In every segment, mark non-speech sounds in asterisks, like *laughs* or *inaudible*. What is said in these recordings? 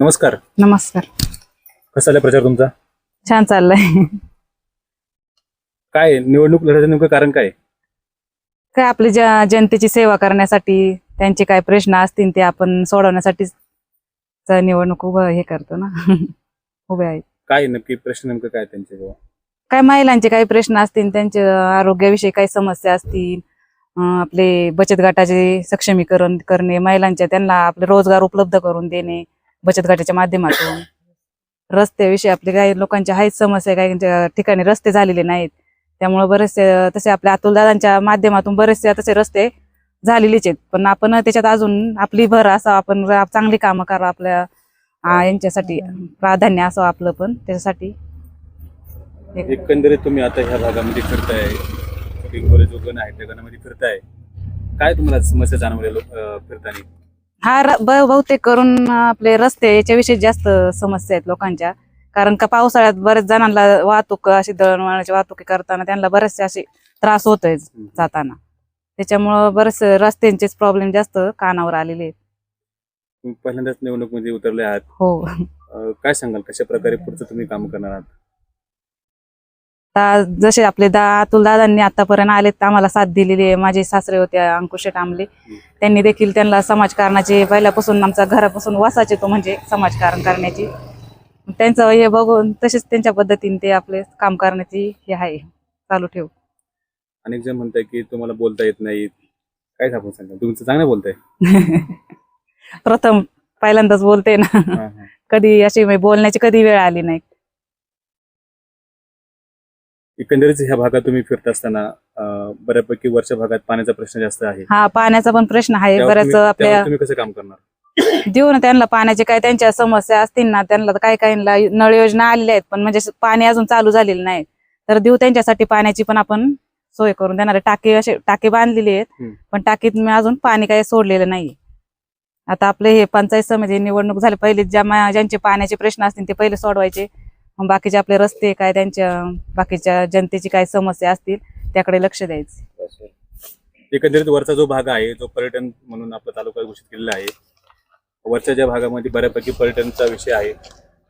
नमस्कार नमस्कार कसा चाललाय प्रचार तुमचा छान चाललंय काय आहे? निवडणूक लढायचं नेमकं कारण काय आहे? काय आपली ज्या जनतेची सेवा करण्यासाठी त्यांचे काय प्रश्न असतील ते आपण सोडवण्यासाठीच च निवडणूक उभं हे करतो ना *laughs* उभे आहेत काय आहे नक्की प्रश्न नेमकं काय आहे त्यांचे बुवा? काय महिलांचे काही प्रश्न असतील त्यांचे आरोग्याविषयी काही समस्या असतील अं, आपले बचत गटाचे सक्षमीकरण करणे महिलांच्या त्यांना आपले रोजगार उपलब्ध करून देणे बचत गटाच्या माध्यमातून. रस्त्याविषयी आपले काही लोकांच्या आहेत समस्या काही ठिकाणी रस्ते झालेले नाहीत त्यामुळे बरेचसे तसे आपल्या अतुलदादांच्या माध्यमातून बरेचसे तसे रस्ते झालेलेच आहेत. पण आपण त्याच्यात अजून आपली भर असं आपण चांगली कामं करा आपल्या यांच्यासाठी प्राधान्य असावं आपलं पण त्याच्यासाठी. एकंदरीत तुम्ही आता ह्या भागामध्ये फिरताय आहे त्या गणामध्ये फिरताय. काय तुम्हाला समस्या जाणवल्या फिरताना? हा बहुतेक करून आपले रस्ते याच्याविषयी जास्त समस्या आहेत लोकांच्या. कारण का पावसाळ्यात बरेच जणांना वाहतूक अशी दळणवळणाची वाहतूक करताना त्यांना बरेचसे असे त्रास होतोय जाताना. त्याच्यामुळं बरेचसे रस्त्यांचेच प्रॉब्लेम जास्त कानावर आलेले आहेत. पहिल्यांदाच निवडणूकमध्ये उतरले आहात. हो. काय सांगाल? कशा प्रकारे पुढचं तुम्ही काम करणार आहात? आता जसे आपले दा अतुल दादांनी आतापर्यंत आलेत आम्हाला साथ दिलेली आहे. माझे सासरे होते अंकुश आमले. त्यांनी देखील त्यांना समाजकारणाचे पहिल्यापासून आमचा घरापासून वासाचे तो म्हणजे समाजकारण करण्याची. त्यांचं हे बघून तसेच त्यांच्या पद्धतीने ते आपले काम करण्याची हे आहे. चालू ठेव. अनेक जण म्हणताय की तुम्हाला बोलता येत नाही. काय आपण सांगा तुमचं चांगलं बोलताय. *laughs* प्रथम पहिल्यांदाच बोलते ना. कधी अशी बोलण्याची कधी वेळ आली नाही. एकंदरीत ह्या भागात तुम्ही फिरत असताना अं, बऱ्यापैकी वरच्या भागात पाण्याचा प्रश्न जास्त आहे. हा पाण्याचा पण प्रश्न आहे. त्यावर बऱ्याच तुम्ही- आपल्या तुम्ही कसं काम करणार? देऊ ना त्यांना पाण्याचे काय त्यांच्या समस्या असतील ना त्यांना तर काही काही नळ योजना आलेल्या आहेत पण म्हणजे पाणी अजून चालू झालेलं नाही. तर देऊ त्यांच्यासाठी पाण्याची पण आपण सोय करून देणार. आहे. टाके असे टाके बांधलेले आहेत हम्म. पण टाकीत मी अजून पाणी काही सोडलेलं नाही. आता आपले हे पंचायत समिती निवडणूक झाली. पहिले ज्या मा- ज्यांचे पाण्याचे प्रश्न असतील ते पहिले सोडवायचे. बाकीचे आपले रस्ते काय त्यांच्या बाकीच्या जनतेची काय समस्या असतील त्याकडे लक्ष द्यायचं. एकंदरीत वरचा जो भाग आहे जो पर्यटन म्हणून आपला तालुका घोषित केलेला आहे वरच्या ज्या भागामध्ये बऱ्यापैकी पर्यटनचा विषय आहे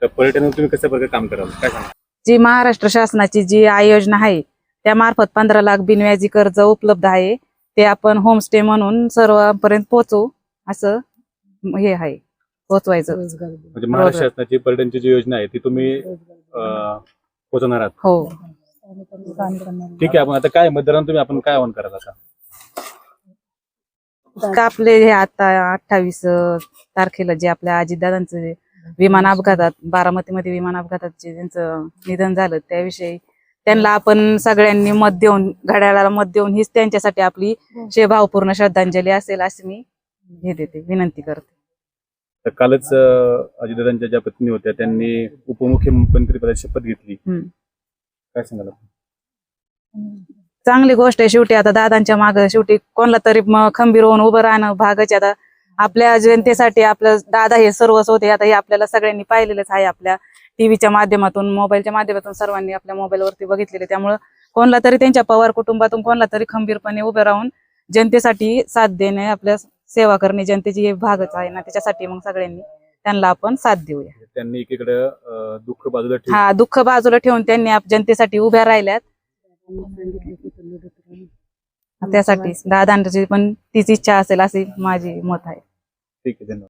तर पर्यटनावर तुम्ही कशा प्रकारे काम कराल? काय सांगा जी महाराष्ट्र शासनाची जी आयोजना आहे त्यामार्फत पंधरा लाख बिनव्याजी कर्ज उपलब्ध आहे ते आपण होमस्टे म्हणून सर्वांपर्यंत पोहोचवू असं हे आहे. पोचवायचं म्हणजे महाराष्ट्र शासनाची पर्यटनची जी योजना आहे ती तुम्ही अं, पोहोचवणार आहात? हो. ठीक आहे आपण आता काय मतदारांना तुम्ही आपण काय आव्हान कराल आता? का आपले हे आता अठ्ठावीस तारखेला जे आपल्या अजितदादांचं जे विमान अपघातात बारामतीमध्ये विमान अपघातात जे त्यांचं निधन झालं त्याविषयी त्यांना आपण सगळ्यांनी मत देऊन घड्याळाला मत देऊन हीच त्यांच्यासाठी आपली शे भावपूर्ण श्रद्धांजली असेल अशी मी हे देते विनंती करते. तर कालच अजितदादांच्या ज्या पत्नी होत्या त्यांनी उपमुख्यमंत्री पदाची शपथ घेतली. काय सांगाल? चांगली गोष्ट आहे शेवटी. आता दादांच्या मागे शेवटी कोणाला तरी खंबीर होऊन उभं राहणं भागच आता आपल्या जनतेसाठी आपलं दादा हे सर्वच होते. आता हे आपल्याला सगळ्यांनी पाहिलेलंच आहे. आपल्या टीव्हीच्या माध्यमातून मोबाईलच्या माध्यमातून सर्वांनी आपल्या मोबाईलवरती बघितलेले त्यामुळं कोणाला तरी त्यांच्या पवार कुटुंबातून कोणाला तरी खंबीरपणे उभे राहून जनतेसाठी साथ देणे आपल्या सेवा करणे जनतेची हे भागच आहे ना त्याच्यासाठी मग सगळ्यांनी त्यांना आपण साथ देऊया. त्यांनी एकीकडे अं, दुःख बाजूला ठेवून हा दुःख बाजूला ठेवून त्यांनी आप- जनतेसाठी उभ्या राहिल्यात. त्यासाठी दादांची पण तीच इच्छा असेल अशी माझी मत आहे. ठीक आहे धन्यवाद.